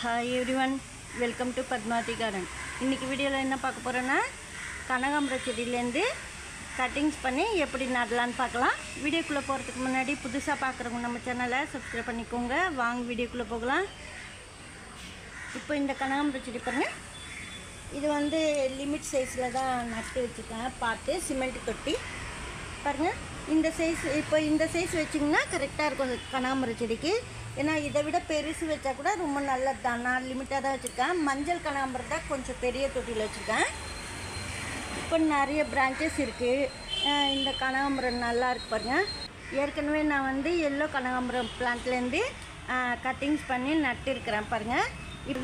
Hi everyone welcome to Padmavathi garden இன்றைக்கி வீடியோவில் என்ன பார்க்க போகிறோன்னா கனகாம்பர செடியிலேருந்து கட்டிங்ஸ் பண்ணி எப்படி நடலான்னு பார்க்கலாம். வீடியோக்குள்ளே போகிறதுக்கு முன்னாடி புதுசாக பார்க்குறவங்க நம்ம சேனலை சப்ஸ்கிரைப் பண்ணிக்கோங்க. வாங்க வீடியோக்குள்ளே போகலாம். இப்போ இந்த கனகாம்பர செடி பாருங்கள் இது வந்து லிமிட் சைஸில் தான் நட்டு வச்சுருக்கேன் பார்த்து சிமெண்ட் தொட்டி பாருங்கள் இந்த சைஸ் இப்போ இந்த சைஸ் வச்சிங்கன்னா கரெக்டாக இருக்கும் அந்த கனகாம்பர செடிக்கு. ஏன்னா இதை விட பெருசு வச்சா கூட ரொம்ப நல்லது தான் நான் லிமிட்டாக தான் வச்சுருக்கேன். மஞ்சள் கனகாம்பரம் தான் கொஞ்சம் பெரிய தொட்டியில் வச்சுருக்கேன். இப்போ நிறைய பிரான்ச்சஸ் இருக்குது இந்த கனகாம்பரம் நல்லா இருக்கு பாருங்கள் ஏற்கனவே நான் வந்து எல்லோ கனகாம்பரம் பிளான்ட்லேருந்து கட்டிங்ஸ் பண்ணி நட்டிருக்கிறேன் பாருங்கள்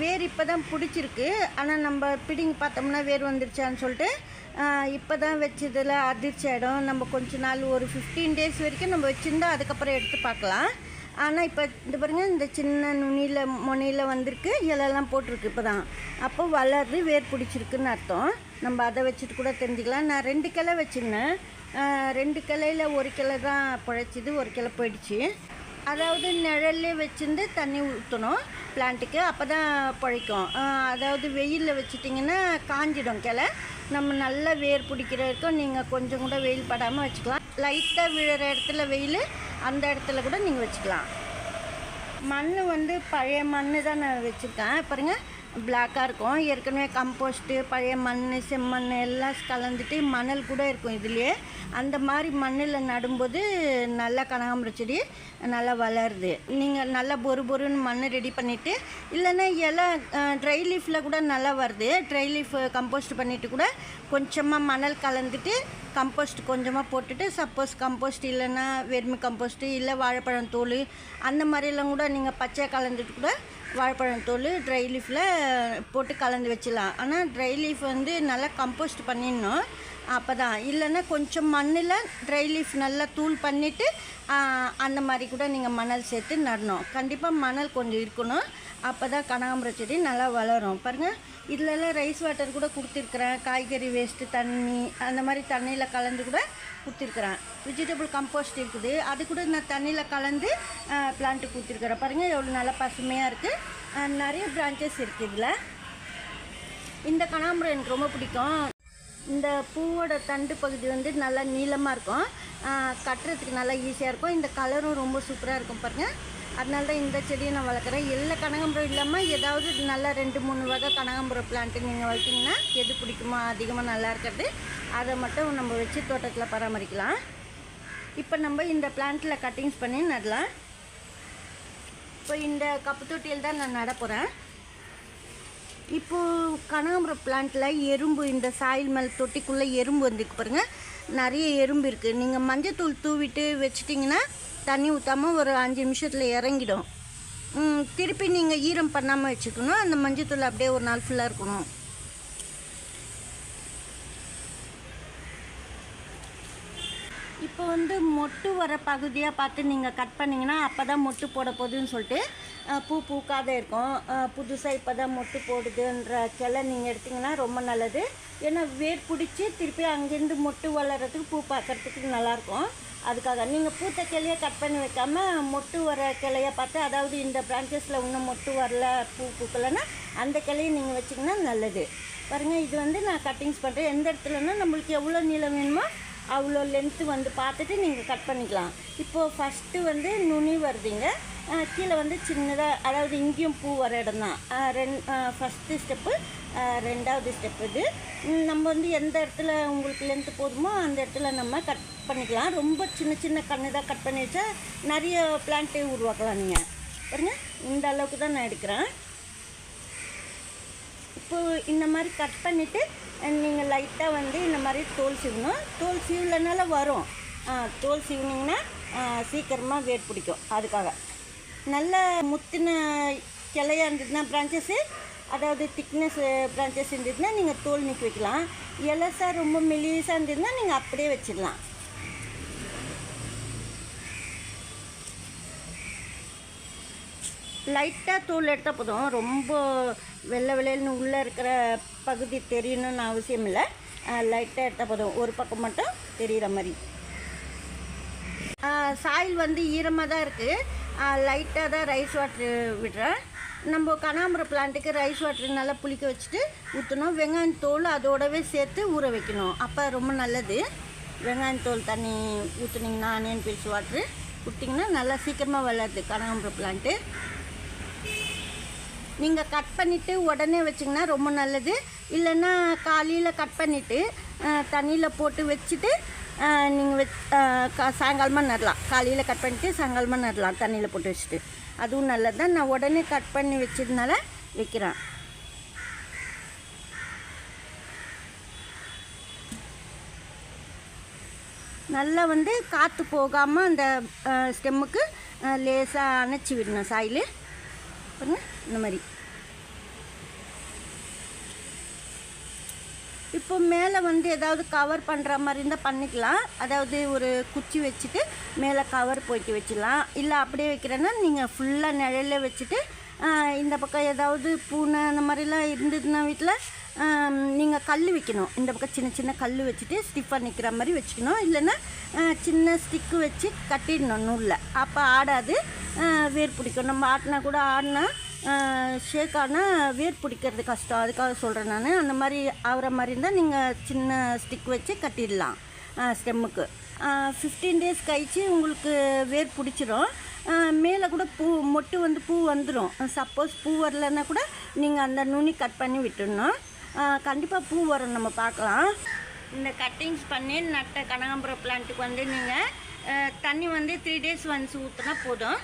வேர் இப்போ தான் பிடிச்சிருக்கு. ஆனால் நம்ம பிடிங்கி பார்த்தோம்னா வேர் வந்துருச்சான்னு சொல்லிட்டு இப்போ தான் வச்சதில் அதிர்ச்சி ஆகிடும் நம்ம கொஞ்ச நாள் ஒரு ஃபிஃப்டீன் டேஸ் வரைக்கும் நம்ம வச்சுருந்தா அதுக்கப்புறம் எடுத்து பார்க்கலாம். ஆனால் இப்போ இந்த பாருங்கள் இந்த சின்ன நுனியில் முனையில் வந்திருக்கு. இலெல்லாம் போட்டிருக்கு இப்போ தான் அப்போ வளருது வேர் பிடிச்சிருக்குன்னு அர்த்தம். நம்ம அதை வச்சுட்டு கூட தெரிஞ்சுக்கலாம். நான் ரெண்டு கிளை வச்சுருந்தேன். ரெண்டு கிளையில் ஒரு கிளை தான் பிழைச்சிது ஒரு கிளை போயிடுச்சு. அதாவது நிழல்லே வச்சுருந்து தண்ணி ஊற்றணும் பிளான்ட்டுக்கு அப்போ தான் பிழைக்கும் அதாவது வெயிலில் வச்சிட்டிங்கன்னா காஞ்சிடும் கிளை. நம்ம நல்லா வேர் பிடிக்கிற வரைக்கும் நீங்கள் கொஞ்சம் கூட வெயில் படாமல் வச்சுக்கலாம். லைட்டாக விழுற இடத்துல வெயில் அந்த இடத்துல கூட நீங்கள் வச்சுக்கலாம். மண் வந்து பழைய மண் தான் நான் வச்சுருக்கேன். பாருங்கள் பிளாக்காக இருக்கும். ஏற்கனவே கம்போஸ்ட்டு பழைய மண் செம்மண் எல்லாம் கலந்துட்டு மணல் கூட இருக்கும் இதுலேயே. அந்த மாதிரி மண்ணில் நடும்போது நல்லா கனகாம்பரம் செடி நல்லா வளருது. நீங்கள் நல்லா பொறு பொறுன்னு மண் ரெடி பண்ணிவிட்டு இல்லைன்னா இலை ட்ரை லீஃபில் கூட நல்லா வருது. ட்ரை லீஃப் கம்போஸ்ட் பண்ணிவிட்டு கூட கொஞ்சமாக மணல் கலந்துட்டு கம்போஸ்ட் கொஞ்சமாக போட்டுட்டு சப்போஸ் கம்போஸ்ட் இல்லைன்னா வெறுமை கம்போஸ்ட்டு இல்லை வாழைப்பழம் தோல் அந்த மாதிரிலாம் கூட நீங்கள் பச்சை கலந்துட்டு கூட வாழைப்பழம் தோல் ட்ரை லீஃபில் போட்டு கலந்து வச்சிடலாம். ஆனால் ட்ரை லீஃப் வந்து நல்லா கம்போஸ்ட் பண்ணிடணும். அப்போ தான் இல்லைன்னா கொஞ்சம் மண்ணில் ட்ரை லீஃப் நல்லா தூள் பண்ணிவிட்டு அந்த மாதிரி கூட நீங்கள் மணல் சேர்த்து நடணும். கண்டிப்பாக மணல் கொஞ்சம் இருக்கணும். அப்போ தான் கனகாம்பர செடி நல்லா வளரும். பாருங்கள் இதிலெல்லாம் ரைஸ் வாட்டர் கூட கொடுத்துருக்குறேன். காய்கறி வேஸ்ட்டு தண்ணி அந்த மாதிரி தண்ணியில் கலந்து கூட கொடுத்துருக்குறேன். வெஜிடபிள் கம்போஸ்ட் இருக்குது. அது கூட நான் தண்ணியில் கலந்து பிளான்ட்டு கொடுத்துருக்குறேன். பாருங்கள் எவ்வளோ நல்லா பசுமையாக இருக்குது நிறைய பிரான்ச்சஸ் இருக்குது இதில். இந்த கனகாம்பரம் எனக்கு ரொம்ப பிடிக்கும். இந்த பூவோட தண்டு பகுதி வந்து நல்லா நீளமாக இருக்கும். கட்டுறதுக்கு நல்லா ஈஸியாக இருக்கும். இந்த கலரும் ரொம்ப சூப்பராக இருக்கும் பாருங்கள் அதனால தான் இந்த செடியை நான் வளர்க்குறேன். எல்லா கனகாம்பரம் இல்லாமல் ஏதாவது நல்லா ரெண்டு மூணு வகை கனகாம்பரம் பிளான்ட்டு நீங்கள் வளர்த்திங்கன்னா எது பிடிக்குமோ அதிகமாக நல்லா இருக்கிறது. அதை மட்டும் நம்ம வச்சு தோட்டத்தில் பராமரிக்கலாம். இப்போ நம்ம இந்த பிளான்ட்டில் கட்டிங்ஸ் பண்ணி நடலாம். இப்போ இந்த கப்பு தொட்டியில் தான் நான் நட போகிறேன் இப்போது கனகாம்பரம் பிளான்ட்டில் எறும்பு இந்த சாயில் மேல் தொட்டிக்குள்ளே எறும்பு வந்துருக்கு பாருங்கள் நிறைய எறும்பு இருக்குது நீங்கள் மஞ்சத்தூள் தூவிட்டு வச்சிட்டிங்கன்னா தண்ணி ஊற்றாமல் ஒரு அஞ்சு நிமிஷத்தில் இறங்கிடும். திருப்பி நீங்கள் ஈரம் பண்ணாமல் வச்சுக்கணும். அந்த மஞ்சத்தூள் அப்படியே ஒரு நாள் ஃபுல்லாக இருக்கணும். இப்போ வந்து மொட்டு வர பகுதியாக பார்த்து நீங்கள் கட் பண்ணிங்கன்னா அப்போ தான் மொட்டு போட போகுதுன்னு சொல்லிட்டு பூ பூக்காத இருக்கும். புதுசாக இப்போ தான் மொட்டு போடுதுன்ற கிளை நீங்கள் எடுத்திங்கன்னா ரொம்ப நல்லது. ஏன்னா வேர் பிடிச்சி திருப்பி அங்கேருந்து மொட்டு வளர்கிறதுக்கு பூ பார்க்குறதுக்கு நல்லாயிருக்கும். அதுக்காக நீங்கள் பூத்த கிளையை கட் பண்ணி வைக்காமல் மொட்டு வர கிளைய பார்த்து அதாவது இந்த பிரான்ச்சஸில் இன்னும் மொட்டு வரல பூ பூக்கலைன்னா அந்த கிளையை நீங்கள் வச்சிங்கன்னா நல்லது. பாருங்கள் இது வந்து நான் கட்டிங்ஸ் பண்ணுறேன் எந்த இடத்துலன்னா நம்மளுக்கு எவ்வளோ நீளம் வேணுமோ அவ்வளோ லென்த்து வந்து பார்த்துட்டு நீங்கள் கட் பண்ணிக்கலாம். இப்போது ஃபஸ்ட்டு வந்து நுனி வருதுங்க. கீழே வந்து சின்னதாக அதாவது இங்கேயும் பூ வர இடம் தான் ரெண் ஃபஸ்ட்டு ஸ்டெப்பு ரெண்டாவது ஸ்டெப் இது. நம்ம வந்து எந்த இடத்துல உங்களுக்கு லென்த்து போதுமோ அந்த இடத்துல நம்ம கட் பண்ணிக்கலாம். ரொம்ப சின்ன சின்ன கண்ணு தான் கட் பண்ணி வச்சா நிறைய பிளான்ட்டே உருவாக்கலாம் நீங்கள் பாருங்க இந்த அளவுக்கு தான் நான் எடுக்கிறேன். இப்போ இந்த மாதிரி கட் பண்ணிவிட்டு நீங்கள் லைட்டாக வந்து இந்த மாதிரி தோல் சீவணும். தோல் சீவலனால வரும். தோல் சீவுனீங்கன்னா சீக்கிரமாக வேட் பிடிக்கும். அதுக்காக. நல்ல முத்தின கிளையாக இருந்ததுன்னா பிரான்ச்சஸ்ஸு அதாவது திக்னஸ் பிரான்ச்சஸ் இருந்ததுன்னா நீங்கள் தோல் நிற்க வைக்கலாம். இலசா ரொம்ப மெலிசாக இருந்ததுன்னா நீங்கள் அப்படியே வச்சிடலாம். லைட்டாக தூள் எடுத்தால் போதும். ரொம்ப வெள்ளை வெள்ளையில்னு உள்ளே இருக்கிற பகுதி தெரியணும்னு அவசியம் இல்லை. லைட்டாக எடுத்தால் போதும். ஒரு பக்கம் மட்டும் தெரிகிற மாதிரி. சாயில் வந்து ஈரமாக தான் இருக்குது லைட்டாக தான் ரைஸ் வாட்ரு விடுறேன். நம்ம கனாம்பரம் பிளான்ட்டுக்கு ரைஸ் வாட்டர் நல்லா புளிக்க வச்சுட்டு ஊற்றணும் வெங்காயம் தோல் அதோடவே சேர்த்து ஊற வைக்கணும். அப்போ ரொம்ப நல்லது. வெங்காயம் தோல் தண்ணி ஊற்றுனீங்கன்னா ஆனியன் பீஸ் வாட்ரு விட்டிங்கன்னா நல்லா சீக்கிரமாக வளருது கனகாம்பரம் பிளான்ட்டு நீங்கள் கட் பண்ணிவிட்டு உடனே வச்சிங்கன்னா ரொம்ப நல்லது. இல்லைன்னா காலையில் கட் பண்ணிவிட்டு தண்ணியில் போட்டு வச்சுட்டு நீங்கள் வச் சாயங்காலமாக நடலாம். காலையில் கட் பண்ணிட்டு சாயங்காலமாக நடலாம். தண்ணியில் போட்டு வச்சுட்டு. அதுவும் நல்லது தான் நான் உடனே கட் பண்ணி வச்சதுனால வைக்கிறேன். நல்லா வந்து காற்று போகாமல் அந்த ஸ்டெம்முக்கு லேசாக அணைச்சி விடணும். சாயில். பாருங்க இந்த மாதிரி. இப்போ மேலே வந்து ஏதாவது கவர் பண்ணுற மாதிரி இருந்தால் பண்ணிக்கலாம். அதாவது ஒரு குச்சி வச்சுட்டு மேலே கவர் போய்ட்டு வச்சிடலாம். இல்லை அப்படியே வைக்கிறேன்னா நீங்கள் ஃபுல்லாக நிழல வச்சுட்டு இந்த பக்கம் ஏதாவது பூனை அந்த மாதிரிலாம் இருந்ததுன்னா வீட்டில் நீங்கள் கல் வைக்கணும். இந்த பக்கம் சின்ன சின்ன கல் வச்சுட்டு ஸ்டிஃபாக நிற்கிற மாதிரி வச்சுக்கணும். இல்லைன்னா சின்ன ஸ்டிக்கு வச்சு கட்டிடணும் நூலில். அப்போ ஆடாது வேர் பிடிக்கும். நம்ம ஆட்டினா கூட ஆடினா ஷேக் ஆனால் வேர் பிடிக்கிறது கஷ்டம். அதுக்காக சொல்கிறேன் நான். அந்த மாதிரி ஆகிற மாதிரி இருந்தால் நீங்கள் சின்ன ஸ்டிக் வச்சு கட்டிடலாம் ஸ்டெம்முக்கு. ஃபிஃப்டீன் டேஸ் கழித்து உங்களுக்கு வேர் பிடிச்சிரும். மேலே கூட பூ மொட்டு வந்து பூ வந்துடும் சப்போஸ் பூ வரலன்னா கூட நீங்கள் அந்த நுனி கட் பண்ணி விட்டுடணும். கண்டிப்பாக பூ வரும். நம்ம பார்க்கலாம். இந்த கட்டிங்ஸ் பண்ணி நட்ட கனகாம்பரம் பிளான்ட்டுக்கு வந்து நீங்கள் தண்ணி வந்து த்ரீ டேஸ் ஒன்ஸ் ஊற்றினா போதும்.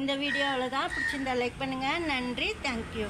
இந்த வீடியோ அவ்வளோதான் பிடிச்சிருந்தா லைக் பண்ணுங்கள் நன்றி. தேங்க்யூ